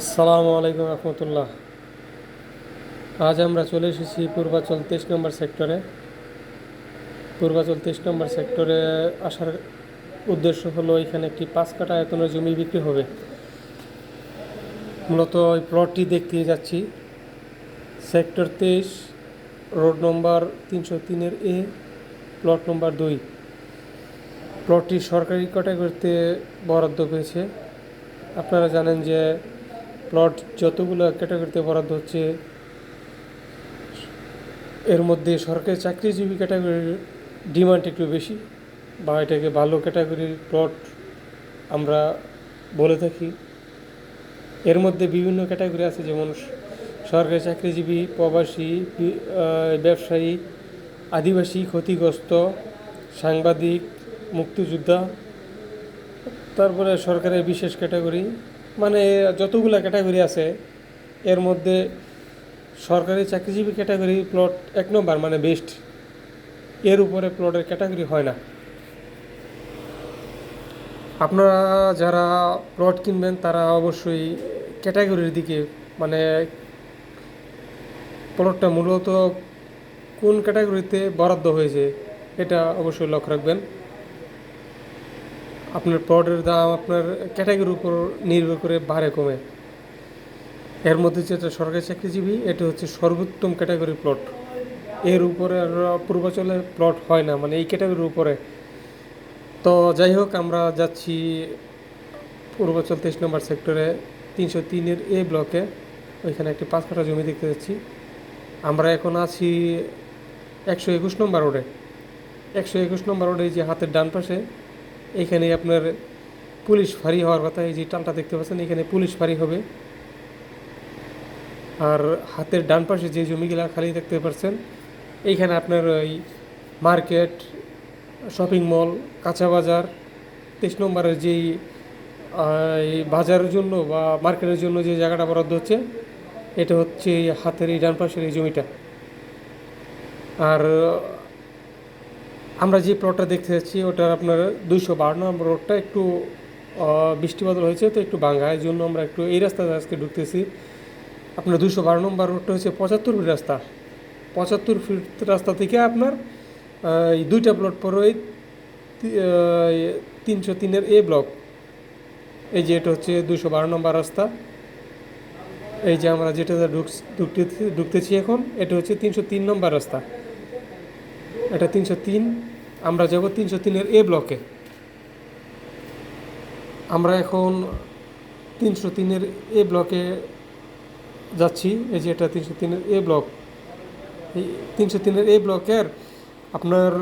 আসসালামু আলাইকুম রহমতুল্লাহ। আজ আমরা চলে এসেছি পূর্বাচল তেইশ নম্বর সেক্টরে। পূর্বাচল তেইশ নম্বর সেক্টরে আসার উদ্দেশ্য হলো এখানে একটি পাঁচ কাটা আয়তনের জমি বিক্রি হবে। মূলত ওই প্লটটি দেখতে যাচ্ছি। সেক্টর তেইশ, রোড নম্বর তিনশো তিনের এ প্লট নম্বর দুই। প্লটটি সরকারি ক্যাটাগরিতে বরাদ্দ পেয়েছে। আপনারা জানেন যে প্লট যতগুলো ক্যাটাগরিতে বরাদ্দ হচ্ছে, এর মধ্যে সরকারি চাকরিজীবী ক্যাটাগরির ডিমান্ড একটু বেশি, বা এটাকে ভালো ক্যাটাগরির প্লট আমরা বলে থাকি। এর মধ্যে বিভিন্ন ক্যাটাগরি আছে, যেমন সরকারি চাকরিজীবী, প্রবাসী ব্যবসায়ী, আদিবাসী, ক্ষতিগ্রস্ত, সাংবাদিক, মুক্তিযোদ্ধা তারপরে সরকারের বিশেষ ক্যাটাগরি মানে যতগুলো ক্যাটাগরি আছে, এর মধ্যে সরকারি চাকরিজীবী ক্যাটাগরি প্লট এক নম্বর মানে বেস্ট। এর উপরে প্লটের ক্যাটাগরি হয় না। আপনারা যারা প্লট কিনবেন, তারা অবশ্যই ক্যাটাগরির দিকে মানে প্লটটা মূলত কোন ক্যাটাগরিতে বরাদ্দ হয়েছে, এটা অবশ্যই লক্ষ্য রাখবেন। আপনার প্লটের দাম আপনার ক্যাটাগরির উপর নির্ভর করে বাড়ে, কমে। এর মধ্যে যেটা সরকারি চাকরিজীবী, এটা হচ্ছে সর্বোত্তম ক্যাটাগরি প্লট এর উপরে পূর্বাচলে প্লট হয় না মানে এই ক্যাটাগরির উপরে। তো যাই হোক, আমরা যাচ্ছি পূর্বাচল তেইশ নম্বর সেক্টরে তিনশো তিনের এ ব্লকে ওইখানে একটি পাঁচ কাঠা জমি দেখতে যাচ্ছি। আমরা এখন আছি একশো একুশ নম্বর রোডে একশো একুশ নম্বর রোডে যে হাতের ডান পাশে এখানে আপনার পুলিশ ফাঁড়ি হওয়ার কথা, এই যে টালটা দেখতে পাচ্ছেন, এখানে পুলিশ ফাঁড়ি হবে। আর হাতের ডান পাশে যে জমিগুলা খালি দেখতে পাচ্ছেন, এইখানে আপনার ওই মার্কেট, শপিং মল, কাঁচা বাজার, তেইশ নম্বরের যেই বাজারের জন্য বা মার্কেটের জন্য যে জায়গাটা বরাদ্দ হচ্ছে, এটা হচ্ছে হাতের এই ডান পাশের এই জমিটা। আর আমরা যে প্লটটা দেখতে যাচ্ছি ওটার আপনার দুইশো বারো নম্বর রোডটা একটু আহ, বৃষ্টি বাদল হয়েছে তো একটু ভাঙা এই জন্য আমরা একটু এই রাস্তাতে আজকে ঢুকতেছি। আপনার দুশো বারো নম্বর রোডটা হচ্ছে পঁচাত্তর ফিট রাস্তা। পঁচাত্তর ফিট রাস্তা থেকে আপনার এই দুইটা প্লট পরে ওই তিনশো তিনের এ ব্লক এই যে এটা হচ্ছে দুশো বারো নম্বর রাস্তা। এই যে আমরা যেটা ঢুকতেছি এখন এটা হচ্ছে তিনশো তিন নম্বর রাস্তা। এটা তিনশো তিন আমরা যাব তিনশো তিনের এ ব্লকে। আমরা এখন তিনশো তিনের এ ব্লকে যাচ্ছি। এই যে এটা তিনশো তিনের এ ব্লক। এই তিনশো তিনের এ ব্লকের আপনার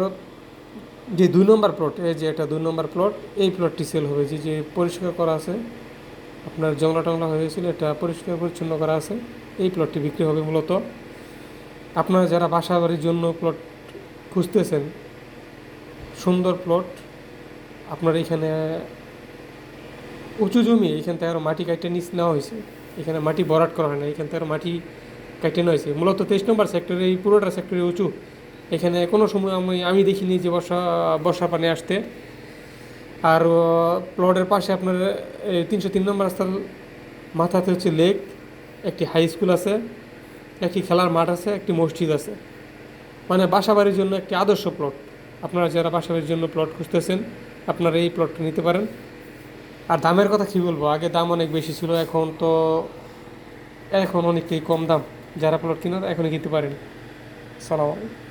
যে দুই নম্বর প্লট, এই যে এটা দুই নম্বর প্লট, এই প্লটটি সেল হবে। যে যে পরিষ্কার করা আছে, আপনার জংলা টংলা হয়েছিল এটা পরিষ্কার পরিচ্ছন্ন করা আছে। এই প্লটটি বিক্রি হবে মূলত। আপনারা যারা বাসা বাড়ির জন্য প্লট খুঁজতেছেন সুন্দর প্লট আপনার এখানে উঁচু জমি, এখান থেকে আরও মাটি কাটে নিচ নেওয়া হয়েছে। এখানে মাটি ভরাট করা হয় না এখান থেকে মাটি কাটে নেওয়া হয়েছে। মূলত তেইশ নম্বর সেক্টরে এই পুরোটা সেক্টরে উঁচু। এখানে কোনো সময় আমি আমি দেখিনি যে বর্ষা বর্ষা পানি আসতে। আর প্লটের পাশে আপনার তিনশো তিন নম্বর রাস্তার মাথাতে হচ্ছে লেক একটি হাই স্কুল আছে, একটি খেলার মাঠ আছে, একটি মসজিদ আছে। মানে বাসাবাড়ির জন্য একটি আদর্শ প্লট আপনারা যারা বাসাবের জন্য প্লট খুঁজতেছেন, আপনারা এই প্লটটা নিতে পারেন। আর দামের কথা কী বলব? আগে দাম অনেক বেশি ছিল, এখন তো, এখন অনেকটাই কম দাম। যারা প্লট কিনার, এখনই কিনতে পারেন। সালাম আলাইকুম।